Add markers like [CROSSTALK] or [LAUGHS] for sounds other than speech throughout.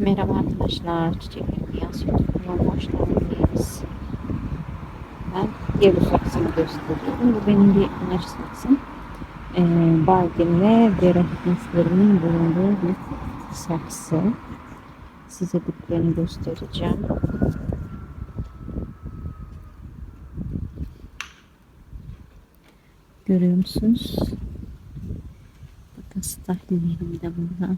Merhaba arkadaşlar, Çiçeklerim Yaz YouTube kanalıma hoş geldiniz. Ben diğer saksımı gösteriyorum. Bu benim bir ilaç saksım. Ee, Bardin ve Berahneslerinin bulunduğu bir saksı. Size diplerini göstereceğim. Görüyor musunuz? Bakın stahlillerim de burada.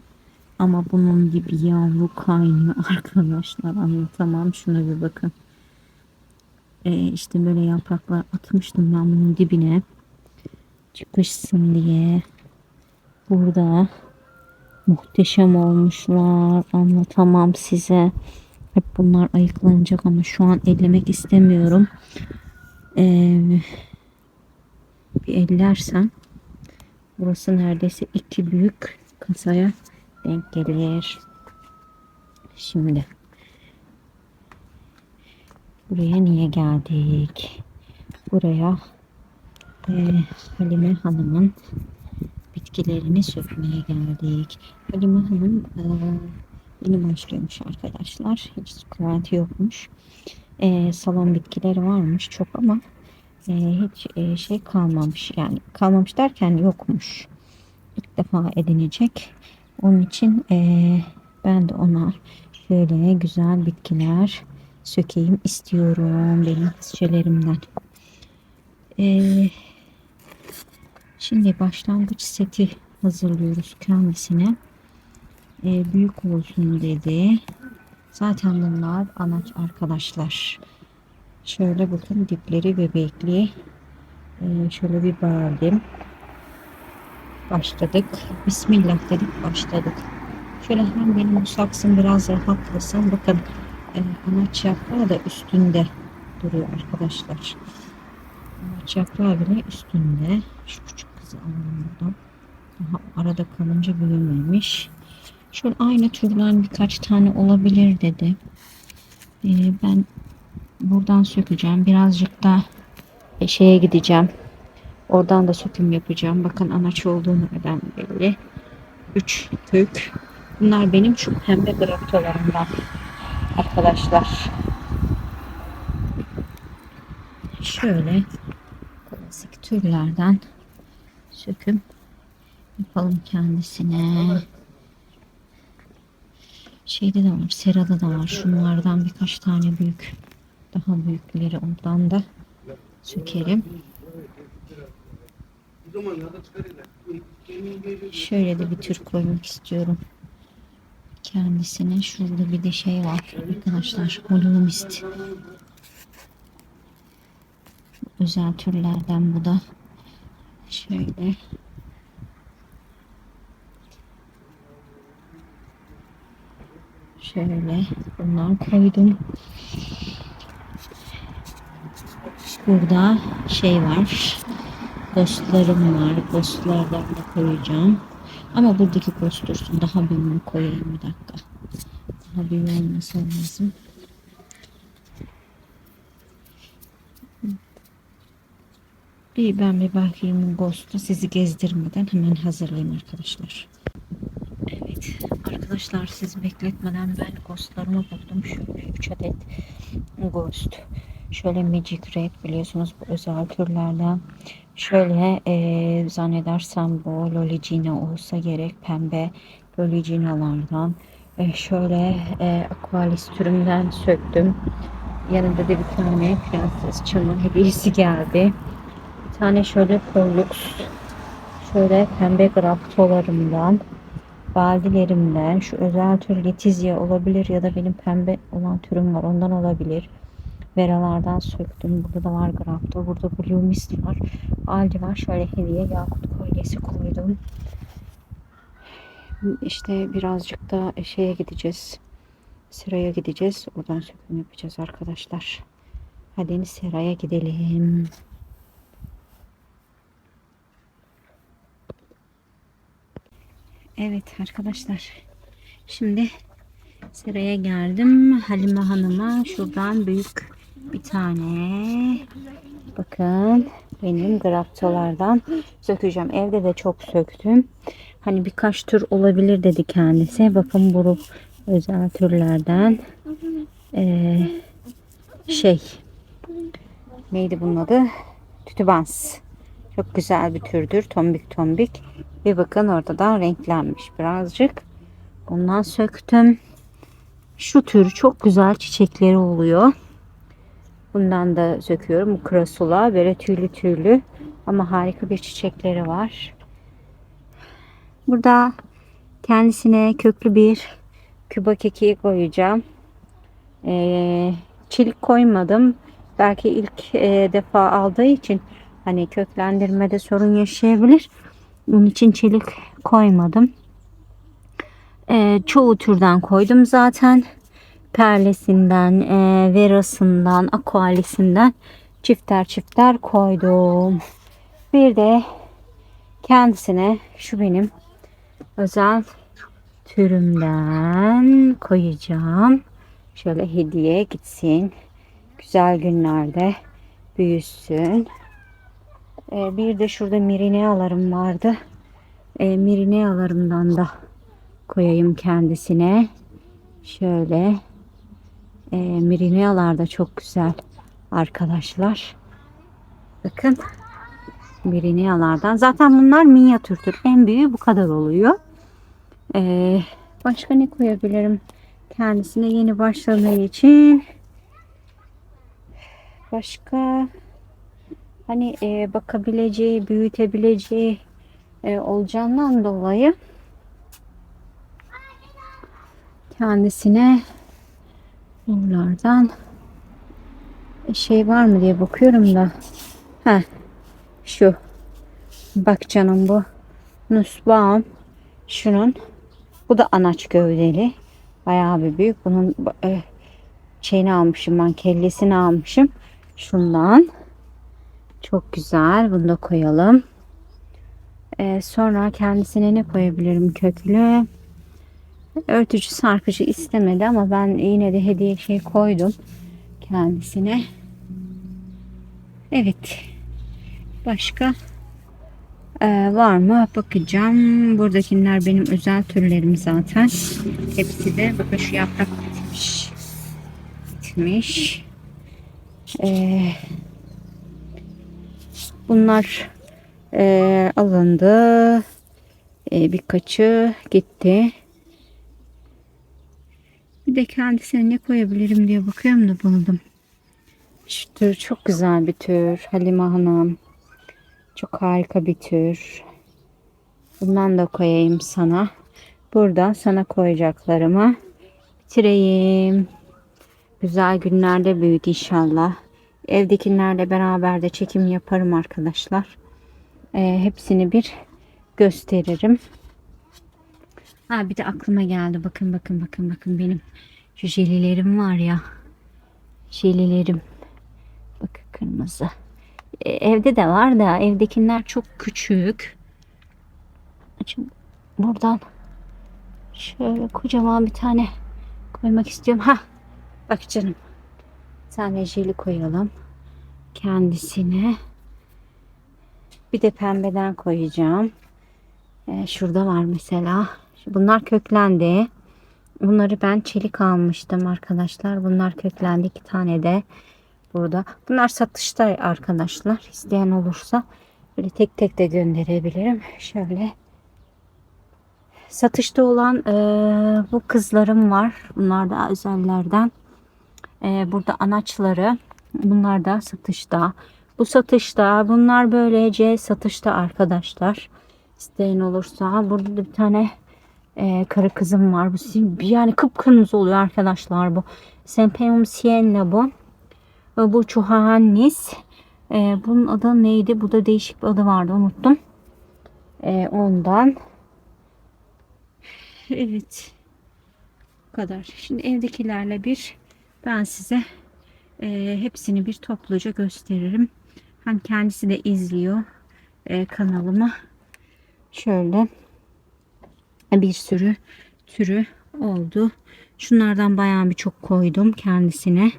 Ama bunun gibi yavru kaynıyor [LAUGHS] arkadaşlar. Anlatamam. Şuna bir bakın. Ee, işte böyle yapraklar atmıştım ben bunun dibine. Çıkışsın diye. Burada muhteşem olmuşlar. Anlatamam size. Hep bunlar ayıklanacak ama şu an ellemek istemiyorum. Ee, bir ellersem burası neredeyse iki büyük kasaya denk gelir. Şimdi buraya niye geldik? Buraya e, Halime Hanım'ın bitkilerini sökmeye geldik. Halime Hanım e, yeni başlıyormuş arkadaşlar. Hiç sukulenti yokmuş. E, salon bitkileri varmış çok ama e, hiç e, şey kalmamış. Yani kalmamış derken yokmuş. İlk defa edinecek. Onun için eee, ben de ona şöyle güzel bitkiler sökeyim istiyorum benim şişelerimden. Eee, şimdi başlangıç seti hazırlıyoruz kendisine. Eee, büyük olsun dedi. Zaten bunlar anaç arkadaşlar. Şöyle bakın dipleri bebekli. Eee, şöyle bir bağladım başladık. Bismillah dedik başladık. Şöyle hem benim bu saksım biraz rahatlasın. Bakın e, anaç yaprağı da üstünde duruyor arkadaşlar. Anaç yaprağı bile üstünde. Şu küçük kızı alalım buradan. Daha arada kalınca büyümemiş. Şöyle aynı türden birkaç tane olabilir dedi. E, ben buradan sökeceğim. Birazcık da şeye gideceğim. Oradan da söküm yapacağım. Bakın anaç olduğunu neden belli. 3 kök. Bunlar benim şu pembe graftolarımdan arkadaşlar. Şöyle klasik türlerden söküm yapalım kendisine. Şeyde de var, serada da var. Şunlardan birkaç tane büyük, daha büyükleri ondan da sökerim. Şöyle de bir tür koymak istiyorum. Kendisine şurada bir de şey var arkadaşlar. Holomist. Özel türlerden bu da. Şöyle. Şöyle bundan koydum. Burada şey var. Ghostlarım var. Ghostlardan da koyacağım. Ama buradaki ghost dursun. Daha büyüğünü koyayım bir dakika. Daha büyük olması lazım. Bir ben bir bakayım Ghost'a sizi gezdirmeden hemen hazırlayayım arkadaşlar. Evet arkadaşlar sizi bekletmeden ben Ghost'larımı buldum. Şöyle 3 adet Ghost. Şöyle Magic Red biliyorsunuz bu özel türlerden. Şöyle e, zannedersem bu Lolicina olsa gerek pembe Lolicinalardan. E, şöyle e, Aqualis türünden söktüm. Yanında da bir tane Prenses Çamur hediyesi geldi. Bir tane şöyle Pollux. Şöyle pembe graftolarımdan. Baldilerimden. Şu özel tür Letizia olabilir ya da benim pembe olan türüm var. Ondan olabilir. Veralardan söktüm. Burada da var grafto. Burada Blue Mist var. Aldi var. Şöyle hediye yakut kolyesi koydum. İşte birazcık da şeye gideceğiz. Seraya gideceğiz. Oradan söküm yapacağız arkadaşlar. Hadi seraya gidelim. Evet arkadaşlar. Şimdi seraya geldim. Halime Hanım'a şuradan büyük bir tane bakın benim graftolardan sökeceğim. Evde de çok söktüm. Hani birkaç tür olabilir dedi kendisi. Bakın bu özel türlerden ee, şey neydi bunun adı? Tütübans. Çok güzel bir türdür. Tombik tombik. Bir bakın ortadan renklenmiş birazcık. Ondan söktüm. Şu tür çok güzel çiçekleri oluyor. Bundan da söküyorum. Bu krasula böyle tüylü tüylü ama harika bir çiçekleri var. Burada kendisine köklü bir küba keki koyacağım. Ee, çelik koymadım. Belki ilk e, defa aldığı için hani köklendirmede sorun yaşayabilir. Bunun için çelik koymadım. Ee, çoğu türden koydum zaten. Perlesinden, e, verasından, akualisinden çifter çifter koydum. Bir de kendisine şu benim özel türümden koyacağım. Şöyle hediye gitsin. Güzel günlerde büyüsün. Ee, bir de şurada mirinealarım vardı. Ee, mirinealarımdan da koyayım kendisine. Şöyle. Ee, mirinealar da çok güzel arkadaşlar. Bakın. Mirinealardan. Zaten bunlar minyatürdür. En büyüğü bu kadar oluyor. Ee, başka ne koyabilirim? Kendisine yeni başladığı için. Başka hani e, bakabileceği, büyütebileceği e, olacağından dolayı kendisine buralardan şey var mı diye bakıyorum da. Ha şu. Bak canım bu. Nusbaum şunun. Bu da anaç gövdeli. Bayağı bir büyük. Bunun e, şeyini almışım ben kellesini almışım. Şundan. Çok güzel. Bunu da koyalım. Ee, sonra kendisine ne koyabilirim köklü örtücü sarkıcı istemedi ama ben yine de hediye şey koydum kendisine. Evet. Başka ee, var mı? Bakacağım. Buradakiler benim özel türlerim zaten. Hepsi de bakın şu yaprak bitmiş. Bitmiş. Ee, bunlar e, alındı. Ee, birkaçı gitti bir de kendisine ne koyabilirim diye bakıyorum da buldum. Şu tür çok güzel bir tür. Halime Hanım. Çok harika bir tür. Bundan da koyayım sana. Burada sana koyacaklarımı bitireyim. Güzel günlerde büyüdü inşallah. Evdekilerle beraber de çekim yaparım arkadaşlar. Ee, hepsini bir gösteririm. Ha bir de aklıma geldi. Bakın bakın bakın bakın benim şu jelilerim var ya. Jelilerim. Bakın kırmızı. E, evde de var da evdekiler çok küçük. Şimdi buradan şöyle kocaman bir tane koymak istiyorum. Ha bak canım. Bir tane jeli koyalım. Kendisine. Bir de pembeden koyacağım. Ee, şurada var mesela. Bunlar köklendi. Bunları ben çelik almıştım arkadaşlar. Bunlar köklendi. iki tane de burada. Bunlar satışta arkadaşlar. İsteyen olursa böyle tek tek de gönderebilirim. Şöyle satışta olan e, bu kızlarım var. Bunlar da özellerden. E, burada anaçları. Bunlar da satışta. Bu satışta. Bunlar böylece satışta arkadaşlar. İsteyen olursa. Burada da bir tane e, karı kızım var. Bu yani kıpkırmızı oluyor arkadaşlar bu. Sempeum Sienna bu. Bu Çuhannis. E, bunun adı neydi? Bu da değişik bir adı vardı. Unuttum. E, ondan. Evet. Bu kadar. Şimdi evdekilerle bir ben size e, hepsini bir topluca gösteririm. Hem kendisi de izliyor e, kanalımı. Şöyle bir sürü türü oldu. Şunlardan bayağı bir çok koydum kendisine.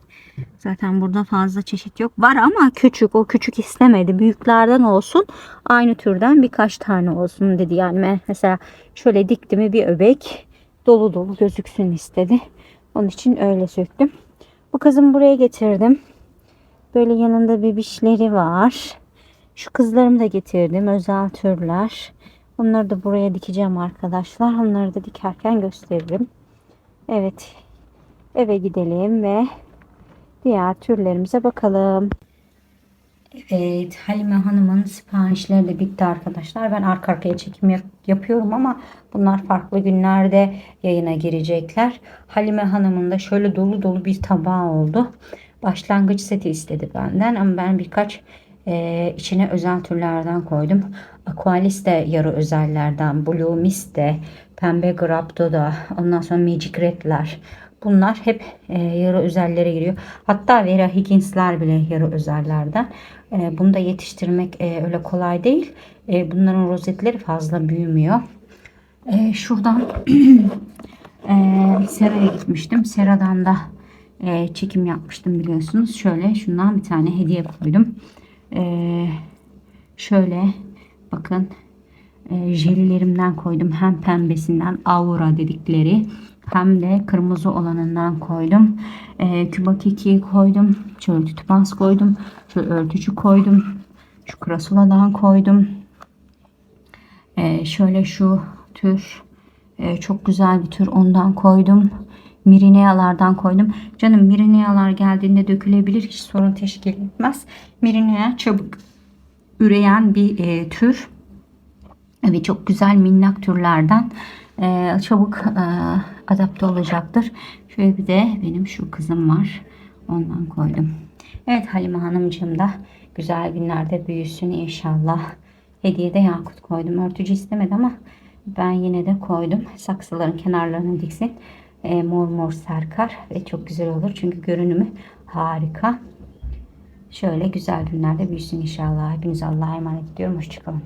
Zaten burada fazla çeşit yok. Var ama küçük. O küçük istemedi. Büyüklerden olsun. Aynı türden birkaç tane olsun dedi. Yani mesela şöyle dikti mi bir öbek. dolu dolu gözüksün istedi. Onun için öyle söktüm. Bu kızım buraya getirdim. Böyle yanında bebişleri var. Şu kızlarımı da getirdim. Özel türler. Onları da buraya dikeceğim arkadaşlar. Onları da dikerken gösteririm. Evet. Eve gidelim ve diğer türlerimize bakalım. Evet, Halime Hanım'ın siparişleri de bitti arkadaşlar. Ben arka arkaya çekim yap- yapıyorum ama bunlar farklı günlerde yayına girecekler. Halime Hanım'ın da şöyle dolu dolu bir tabağı oldu. Başlangıç seti istedi benden ama ben birkaç e, içine özel türlerden koydum. Aqualis de yarı özellerden, Blue Mist de, Pembe Grapto da, ondan sonra Magic Red'ler. Bunlar hep e, yarı özellere giriyor. Hatta Vera Higgins'ler bile yarı özellerden. E, bunu da yetiştirmek e, öyle kolay değil. E, bunların rozetleri fazla büyümüyor. E, şuradan [CLEARS THROAT] e, Sera'ya gitmiştim. Sera'dan da e, çekim yapmıştım biliyorsunuz. Şöyle şundan bir tane hediye koydum. E, şöyle bakın e, jelilerimden koydum. Hem pembesinden Aura dedikleri hem de kırmızı olanından koydum. E, Küba kekiği koydum. Şöyle tütübans koydum. Şöyle örtücü koydum. Şu krasula'dan koydum. E, şöyle şu tür e, çok güzel bir tür ondan koydum. Mirineyalardan koydum. Canım mirineyalar geldiğinde dökülebilir. Hiç sorun teşkil etmez. Mirineya çabuk üreyen bir e, tür. Evet çok güzel minnak türlerden e, çabuk e, adapte olacaktır. Şöyle bir de benim şu kızım var. Ondan koydum. Evet Halime Hanımcığım da güzel günlerde büyüsün inşallah. Hediyede yakut koydum. Örtücü istemedi ama ben yine de koydum. Saksıların kenarlarını diksin. E, mor mor sarkar ve çok güzel olur. Çünkü görünümü harika. Şöyle güzel günlerde büyüsün inşallah. Hepinize Allah'a emanet ediyorum. Hoşçakalın.